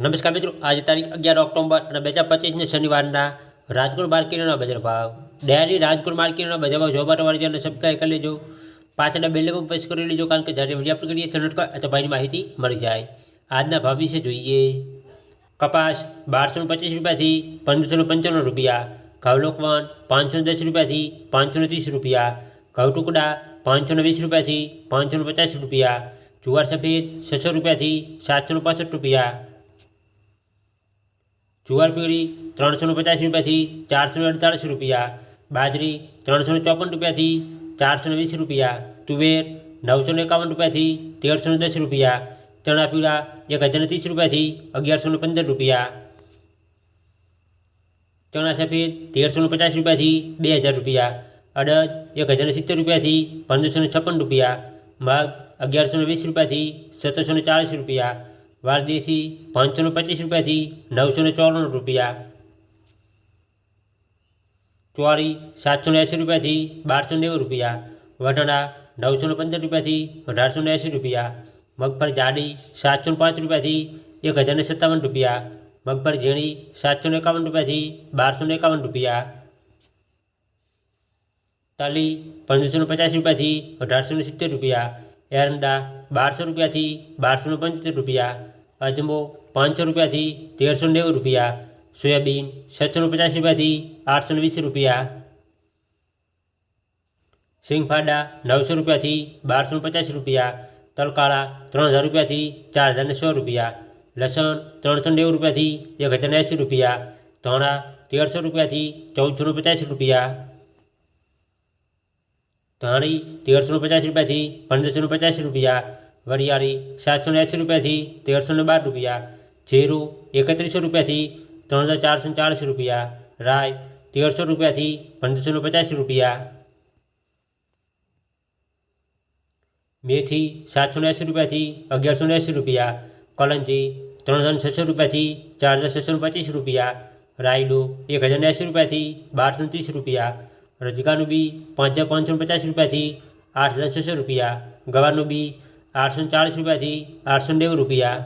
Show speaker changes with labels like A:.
A: નમસ્કાર મિત્રો આજે તારીખ અગિયાર ઓક્ટોબર અને બે હજાર પચીસને શનિવારના રાજકોટ માર્કેટના બજાર ભાવ ડેરી રાજકોટ માર્કેટના બજાર ભાવ જોવા માટે મારી ચેનલ સબસ્ક્રાઈબ કરી લેજો પાછળના બેલ પણ પ્રેસ કરી લેજો કારણ કે જ્યારે વિડીયો અપલોડ કરીએ ચેનલ પર તો ભાઈની માહિતી મળી જાય આજના ભાવ વિશે જોઈએ કપાસ બારસો પચીસ રૂપિયાથી પંદરસો પંચાણું રૂપિયા ઘઉં લોકવન પાંચસો દસ રૂપિયાથી પાંચસો ત્રીસ રૂપિયા ઘઉં ટુકડા પાંચસો વીસ રૂપિયાથી પાંચસો પચાસ રૂપિયા જુવાર સફેદ છસો રૂપિયાથી સાતસો પાસઠ રૂપિયા જુવાર પીળી ત્રણસો પચાસ રૂપિયાથી ચારસો અડતાલીસ રૂપિયા બાજરી ત્રણસો ચોપન રૂપિયાથી ચારસો વીસ રૂપિયા તુવેર નવસો એકાવન રૂપિયાથી તેરસો દસ રૂપિયા ચણા પીળા એક હજાર ત્રીસ રૂપિયાથી અગિયારસો પંદર રૂપિયા ચણા સફેદ તેરસો પચાસ રૂપિયાથી બે હજાર રૂપિયા અડદ એક હજાર સિત્તેર રૂપિયાથી પંદરસો છપ્પન રૂપિયા મગ અગિયારસો વીસ રૂપિયાથી સત્તરસો ચાળીસ રૂપિયા વારદેશી પાંચસો પચીસ રૂપિયાથી નવસો ચોરાણું રૂપિયા ચોરી સાતસો એંસી રૂપિયાથી બારસો નેવું રૂપિયા વટાણા નવસો પંદર રૂપિયાથી અઢારસો એંસી રૂપિયા મગફળી જાડી સાતસો પાંચ રૂપિયાથી એક હજાર સત્તાવન રૂપિયા મગફળી ઝીણી સાતસો એકાવન રૂપિયાથી બારસો એકાવન રૂપિયા તાલી પંદરસો પચાસ રૂપિયાથી અઢારસો સિત્તેર રૂપિયા એરંડા બારસો રૂપિયાથી બારસો પંચોતેર રૂપિયા, અજમો પાંચસો રૂપિયાથી તેરસો નેવું રૂપિયા, સોયાબીન સાતસો પચાસ રૂપિયાથી આઠસો વીસ રૂપિયા, સિંગફાડા નવસો રૂપિયાથી બારસો પચાસ રૂપિયા, તલકાળા ત્રણ હજાર રૂપિયાથી ચાર હજાર સો રૂપિયા, લસણ ત્રણસો નેવું રૂપિયાથી એક હજાર એંસી રૂપિયા, ધાણા તેરસો રૂપિયાથી ચૌદસો પચાસ રૂપિયા ધાણી તેરસો પચાસ રૂપિયાથી પંદરસો પચાસ રૂપિયા વરિયાળી સાતસો એંસી રૂપિયાથી તેરસો બાર રૂપિયા જીરું એકત્રીસો રૂપિયાથી ત્રણ હજાર ચારસો ચાળીસ રૂપિયા રાય તેરસો રૂપિયાથી પંદરસો પચાસ રૂપિયા મેથી સાતસો એંસી રૂપિયાથી અગિયારસો એંસી રૂપિયા કલંજી ત્રણ હજાર છસો રૂપિયાથી ચાર હજાર છસો પચીસ રૂપિયા રાયડો એક હજાર એંસી રૂપિયાથી બારસો ત્રીસ રૂપિયા રજગાનું બી પાંચ હજાર પાંચસો પચાસ રૂપિયાથી આઠ હજાર છસો રૂપિયા, ગવારનું બી આઠસો ચાળીસ રૂપિયાથી આઠસો નેવું રૂપિયા.